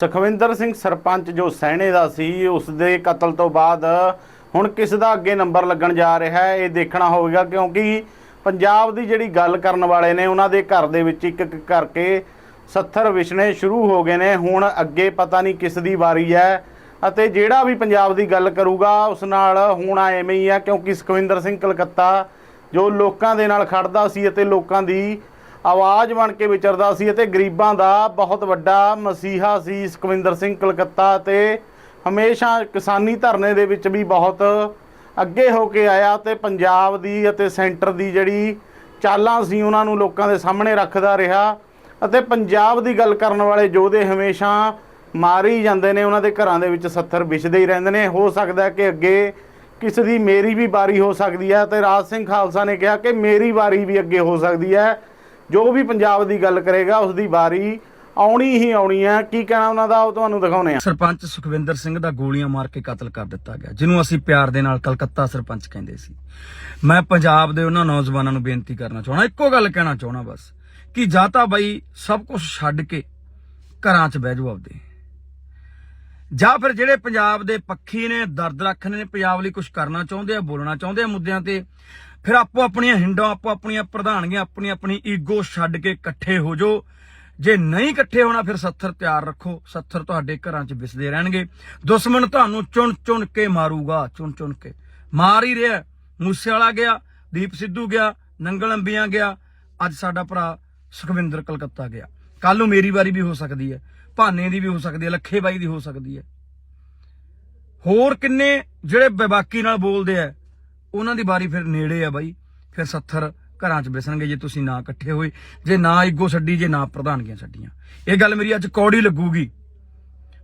ਸੁਖਵਿੰਦਰ ਸਿੰਘ ਸਰਪੰਚ ਜੋ ਸਹਿਣੇ ਦਾ ਸੀ ਉਸ ਦੇ ਕਤਲ ਤੋਂ ਬਾਅਦ ਹੁਣ ਕਿਸ ਦਾ ਅੱਗੇ ਨੰਬਰ ਲੱਗਣ ਜਾ ਰਿਹਾ ਹੈ, ਇਹ ਦੇਖਣਾ ਹੋਵੇਗਾ, ਕਿਉਂਕਿ ਪੰਜਾਬ ਦੀ ਜਿਹੜੀ ਗੱਲ ਕਰਨ ਵਾਲੇ ਨੇ, ਉਹਨਾਂ ਦੇ ਘਰ ਦੇ ਵਿੱਚ ਇੱਕ ਇੱਕ ਕਰਕੇ 70 ਵਿਛਣੇ ਸ਼ੁਰੂ ਹੋ ਗਏ ਨੇ। ਹੁਣ ਅੱਗੇ ਪਤਾ ਨਹੀਂ ਕਿਸ ਦੀ ਵਾਰੀ ਹੈ ਅਤੇ ਜਿਹੜਾ ਵੀ ਪੰਜਾਬ ਦੀ ਗੱਲ ਕਰੂਗਾ, ਉਸ ਨਾਲ ਹੋਣਾ ਐਵੇਂ ਹੀ ਹੈ ਕਿਉਂਕਿ ਸੁਖਵਿੰਦਰ ਸਿੰਘ ਕਲਕੱਤਾ ਜੋ ਲੋਕਾਂ ਦੇ ਨਾਲ ਖੜਦਾ ਸੀ ਅਤੇ ਲੋਕਾਂ ਦੀ ਆਵਾਜ਼ ਬਣ ਕੇ ਵਿਚਰਦਾ ਸੀ ਅਤੇ ਗਰੀਬਾਂ ਦਾ ਬਹੁਤ ਵੱਡਾ ਮਸੀਹਾ ਸੀ ਸੁਖਵਿੰਦਰ ਸਿੰਘ ਕਲਕੱਤਾ ਤੇ ਹਮੇਸ਼ਾ ਕਿਸਾਨੀ ਧਰਨੇ ਦੇ ਵਿੱਚ ਵੀ ਬਹੁਤ ਅੱਗੇ ਹੋ ਕੇ ਆਇਆ ਤੇ ਪੰਜਾਬ ਦੀ ਅਤੇ ਸੈਂਟਰ ਦੀ ਜਿਹੜੀ ਚਾਲਾਂ ਸੀ ਉਹਨਾਂ ਨੂੰ ਲੋਕਾਂ ਦੇ ਸਾਹਮਣੇ ਰੱਖਦਾ ਰਿਹਾ ਅਤੇ ਪੰਜਾਬ ਦੀ ਗੱਲ ਕਰਨ ਵਾਲੇ ਯੋਧੇ ਹਮੇਸ਼ਾ ਮਾਰੀ ਜਾਂਦੇ ਨੇ, ਉਹਨਾਂ ਦੇ ਘਰਾਂ ਦੇ ਵਿੱਚ 70 ਵਿਛਦੇ ਹੀ ਰਹਿੰਦੇ ਨੇ। ਹੋ ਸਕਦਾ ਕਿ ਅੱਗੇ ਕਿਸੇ ਦੀ ਮੇਰੀ ਵੀ ਵਾਰੀ ਹੋ ਸਕਦੀ ਹੈ ਤੇ ਰਾਜ ਸਿੰਘ ਖਾਲਸਾ ਨੇ ਕਿਹਾ ਕਿ ਮੇਰੀ ਵਾਰੀ ਵੀ ਅੱਗੇ ਹੋ ਸਕਦੀ ਹੈ। ਜੋ ਵੀ ਪੰਜਾਬ ਦੀ ਗੱਲ ਕਰੇਗਾ ਉਸ ਦੀ ਵਾਰੀ ਆਉਣੀ ਹੀ ਆਉਣੀ ਹੈ। ਕੀ ਕਹਿਣਾ ਉਹਨਾਂ ਦਾ? ਉਹ ਤੁਹਾਨੂੰ ਦਿਖਾਉਣੇ ਆ ਸਰਪੰਚ ਸੁਖਵਿੰਦਰ ਸਿੰਘ ਦਾ ਗੋਲੀਆਂ ਮਾਰ ਕੇ ਕਤਲ ਕਰ ਦਿੱਤਾ ਗਿਆ, ਜਿਹਨੂੰ ਅਸੀਂ ਪਿਆਰ ਦੇ ਨਾਲ ਕਲਕੱਤਾ ਸਰਪੰਚ ਕਹਿੰਦੇ ਸੀ। ਮੈਂ ਪੰਜਾਬ ਦੇ ਉਹਨਾਂ ਨੌਜਵਾਨਾਂ ਨੂੰ ਬੇਨਤੀ ਕਰਨਾ ਚਾਹਣਾ ਇੱਕੋ ਗੱਲ ਕਹਿਣਾ ਚਾਹਣਾ ਬਸ, ਕਿ ਜਾਂ ਤਾਂ ਬਈ ਸਭ ਕੁਝ ਛੱਡ ਕੇ ਘਰਾਂ 'ਚ ਬਹਿ ਜਾਓ ਆਪਦੇ। ਜਾਂ ਫਿਰ ਜਿਹੜੇ ਪੰਜਾਬ ਦੇ ਪੱਖੀ ਨੇ, ਦਰਦ ਰੱਖਣੇ ਨੇ, ਪੰਜਾਬ ਲਈ ਕੁਝ ਕਰਨਾ ਚਾਹੁੰਦੇ ਆ, ਬੋਲਣਾ ਚਾਹੁੰਦੇ ਆ ਮੁੱਦਿਆਂ ਤੇ ਫਿਰ ਆਪੋ ਆਪਣੀਆਂ ਹਿੰਡਾਂ, ਆਪੋ ਆਪਣੀਆਂ ਪ੍ਰਧਾਨਗੀਆਂ, ਆਪਣੀ ਆਪਣੀ ਈਗੋ ਛੱਡ ਕੇ ਇਕੱਠੇ ਹੋ ਜਾਓ। ਜੇ ਨਹੀਂ ਇਕੱਠੇ ਹੋਣਾ, ਫਿਰ 70 ਤਿਆਰ ਰੱਖੋ। 70 ਤੁਹਾਡੇ ਘਰਾਂ 'ਚ ਵਿਸਦੇ ਰਹਿਣਗੇ। ਦੁਸ਼ਮਣ ਤੁਹਾਨੂੰ ਚੁਣ ਚੁਣ ਕੇ ਮਾਰੂਗਾ। ਚੁਣ ਚੁਣ ਕੇ। ਮਾਰ ਹੀ ਰਿਹਾ। ਮੂਸੇ ਵਾਲਾ ਗਿਆ, ਦੀਪ ਸਿੱਧੂ ਗਿਆ, ਨੰਗਲ ਅੰਬੀਆਂ ਗਿਆ। ਅੱਜ ਸਾਡਾ ਭਰਾ ਸੁਖਵਿੰਦਰ ਕਲਕੱਤਾ ਗਿਆ। ਕੱਲ ਨੂੰ ਮੇਰੀ ਵਾਰੀ ਵੀ ਹੋ ਸਕਦੀ ਹੈ। ਭਾਨੇ ਦੀ ਵੀ ਹੋ ਸਕਦੀ ਹੈ। ਲੱਖੇ ਬਾਈ ਦੀ ਹੋ ਸਕਦੀ ਹੈ। ਹੋਰ ਕਿੰਨੇ ਜਿਹੜੇ ਬੇਬਾਕੀ ਨਾਲ ਬੋਲਦੇ ਆ? ਉਹਨਾਂ ਦੀ ਵਾਰੀ ਫਿਰ ਨੇੜੇ ਆ ਬਾਈ, ਫਿਰ 70 ਘਰਾਂ 'ਚ ਵਿਸਣਗੇ ਜੇ ਤੁਸੀਂ ਨਾ ਇਕੱਠੇ ਹੋਏ, ਜੇ ਨਾ ਇੱਗੋ ਛੱਡੀ, ਜੇ ਨਾ ਪ੍ਰਧਾਨਗੀਆਂ ਛੱਡੀਆਂ। ਇਹ ਗੱਲ ਮੇਰੀ ਅੱਜ ਕੌੜੀ ਲੱਗੂਗੀ।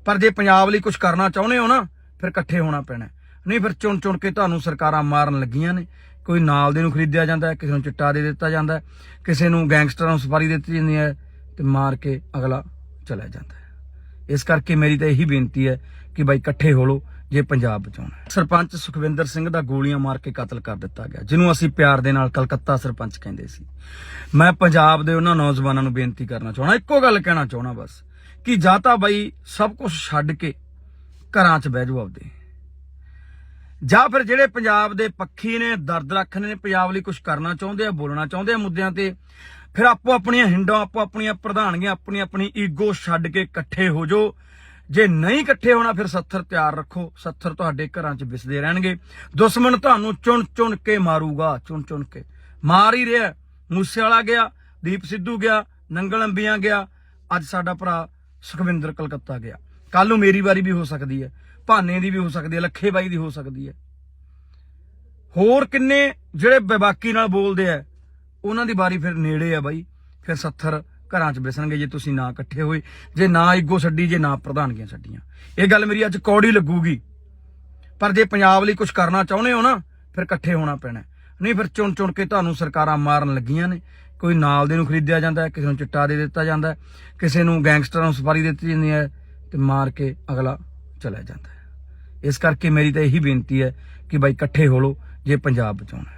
ਪਰ ਜੇ ਪੰਜਾਬ ਲਈ ਕੁਝ ਕਰਨਾ ਚਾਹੁੰਦੇ ਹੋ ਨਾ, ਫਿਰ ਇਕੱਠੇ ਹੋਣਾ ਪੈਣਾ। ਨਹੀਂ ਫਿਰ ਚੁਣ ਚੁਣ ਕੇ ਤੁਹਾਨੂੰ ਸਰਕਾਰਾਂ ਮਾਰਨ ਲੱਗੀਆਂ ਨੇ। ਕੋਈ ਨਾਲ ਦੇ ਨੂੰ ਖਰੀਦਿਆ ਜਾਂਦਾ ਹੈ, ਕਿਸੇ ਨੂੰ ਚਿੱਟਾ ਦੇ ਦਿੱਤਾ ਜਾਂਦਾ ਹੈ, ਕਿਸੇ ਨੂੰ ਗੈਂਗਸਟਰਾਂ ਨੂੰ ਸਫਾਰੀ ਦਿੱਤੀ ਜਾਂਦੀ ਹੈ ਤੇ ਮਾਰ ਕੇ ਅਗਲਾ ਚਲਾ ਜਾਂਦਾ ਹੈ। ਇਸ ਕਰਕੇ ਮੇਰੀ ਤਾਂ ਇਹੀ ਬੇਨਤੀ ਹੈ ਕਿ ਬਾਈ ਇਕੱਠੇ ਹੋ ਲੋ ਜੇ ਪੰਜਾਬ ਬਚਾਉਣਾ ਸਰਪੰਚ ਸੁਖਵਿੰਦਰ ਸਿੰਘ ਦਾ ਗੋਲੀਆਂ ਮਾਰ ਕੇ ਕਤਲ ਕਰ ਦਿੱਤਾ ਗਿਆ, ਜਿਹਨੂੰ ਅਸੀਂ ਪਿਆਰ ਦੇ ਨਾਲ ਕਲਕੱਤਾ ਸਰਪੰਚ ਕਹਿੰਦੇ ਸੀ। ਮੈਂ ਪੰਜਾਬ ਦੇ ਉਹਨਾਂ ਨੌਜਵਾਨਾਂ ਨੂੰ ਬੇਨਤੀ ਕਰਨਾ ਚਾਹਣਾ ਇੱਕੋ ਗੱਲ ਕਹਿਣਾ ਚਾਹਣਾ ਬਸ, ਕਿ ਜਾਂ ਤਾਂ ਬਾਈ ਸਭ ਕੁਝ ਛੱਡ ਕੇ ਘਰਾਂ 'ਚ ਬਹਿ ਜਾਓ ਆਪਦੇ। ਜਾਂ ਫਿਰ ਜਿਹੜੇ ਪੰਜਾਬ ਦੇ ਪੱਖੀ ਨੇ, ਦਰਦ ਰੱਖਣੇ ਨੇ, ਪੰਜਾਬ ਲਈ ਕੁਝ ਕਰਨਾ ਚਾਹੁੰਦੇ ਆ, ਬੋਲਣਾ ਚਾਹੁੰਦੇ ਆ ਮੁੱਦਿਆਂ ਤੇ, ਫਿਰ ਆਪੋ ਆਪਣੀਆਂ ਹਿੰਡਾਂ, ਆਪੋ ਆਪਣੀਆਂ ਪ੍ਰਧਾਨਗੀਆਂ, ਆਪਣੀ ਆਪਣੀ ਈਗੋ ਛੱਡ ਕੇ ਇਕੱਠੇ ਹੋ ਜਾਓ। ਜੇ ਨਹੀਂ ਇਕੱਠੇ ਹੋਣਾ, ਫਿਰ 70 ਤਿਆਰ ਰੱਖੋ। 70 ਤੁਹਾਡੇ ਘਰਾਂ 'ਚ ਵਿਸਦੇ ਰਹਿਣਗੇ। ਦੁਸ਼ਮਣ ਤੁਹਾਨੂੰ ਚੁਣ ਚੁਣ ਕੇ ਮਾਰੂਗਾ ਚੁਣ ਚੁਣ ਕੇ। ਮਾਰ ਹੀ ਰਿਹਾ। ਮੂਸੇ ਵਾਲਾ ਗਿਆ, ਦੀਪ ਸਿੱਧੂ ਗਿਆ, ਨੰਗਲ ਅੰਬੀਆਂ ਗਿਆ। ਅੱਜ ਸਾਡਾ ਭਰਾ ਸੁਖਵਿੰਦਰ ਕਲਕੱਤਾ ਗਿਆ। ਕੱਲ ਨੂੰ ਮੇਰੀ ਵਾਰੀ ਵੀ ਹੋ ਸਕਦੀ ਹੈ। ਭਾਨੇ ਦੀ ਵੀ ਹੋ ਸਕਦੀ ਹੈ, ਲੱਖੇ ਬਾਈ ਦੀ ਹੋ ਸਕਦੀ ਹੈ। ਹੋਰ ਕਿੰਨੇ ਜਿਹੜੇ ਬੇਬਾਕੀ ਨਾਲ ਬੋਲਦੇ ਆ, ਉਹਨਾਂ ਦੀ ਵਾਰੀ ਫਿਰ ਨੇੜੇ ਆ ਬਾਈ। ਫਿਰ 70 ਘਰਾਂ 'ਚ ਵਿਸਣਗੇ ਜੇ ਤੁਸੀਂ ਨਾ ਇਕੱਠੇ ਹੋਏ, ਜੇ ਨਾ ਇੱਗੋ ਛੱਡੀ, ਜੇ ਨਾ ਪ੍ਰਧਾਨਗੀਆਂ ਛੱਡੀਆਂ। ਇਹ ਗੱਲ ਮੇਰੀ ਅੱਜ ਕੌੜੀ ਲੱਗੂਗੀ। ਪਰ ਜੇ ਪੰਜਾਬ ਲਈ ਕੁਝ ਕਰਨਾ ਚਾਹੁੰਦੇ ਹੋ ਨਾ, ਫਿਰ ਇਕੱਠੇ ਹੋਣਾ ਪੈਣਾ ਨਹੀਂ ਫਿਰ ਚੁਣ ਚੁਣ ਕੇ ਤੁਹਾਨੂੰ ਸਰਕਾਰਾਂ ਮਾਰਨ ਲੱਗੀਆਂ ਨੇ। ਕੋਈ ਨਾਲ ਦੇ ਨੂੰ ਖਰੀਦਿਆ ਜਾਂਦਾ ਕਿਸੇ ਨੂੰ ਚਿੱਟਾ ਦੇ ਦਿੱਤਾ ਜਾਂਦਾ ਕਿਸੇ ਨੂੰ ਗੈਂਗਸਟਰਾਂ ਨੂੰ ਸਫਾਰੀ ਦਿੱਤੀ ਜਾਂਦੀ ਹੈ, ਤੇ ਮਾਰ ਕੇ ਅਗਲਾ ਚਲਾ ਜਾਂਦਾ ਇਸ ਕਰਕੇ ਮੇਰੀ ਤਾਂ ਇਹੀ ਬੇਨਤੀ ਹੈ ਕਿ ਬਾਈ ਇਕੱਠੇ ਹੋ ਲੋ ਜੇ ਪੰਜਾਬ ਬਚਾਉਣਾ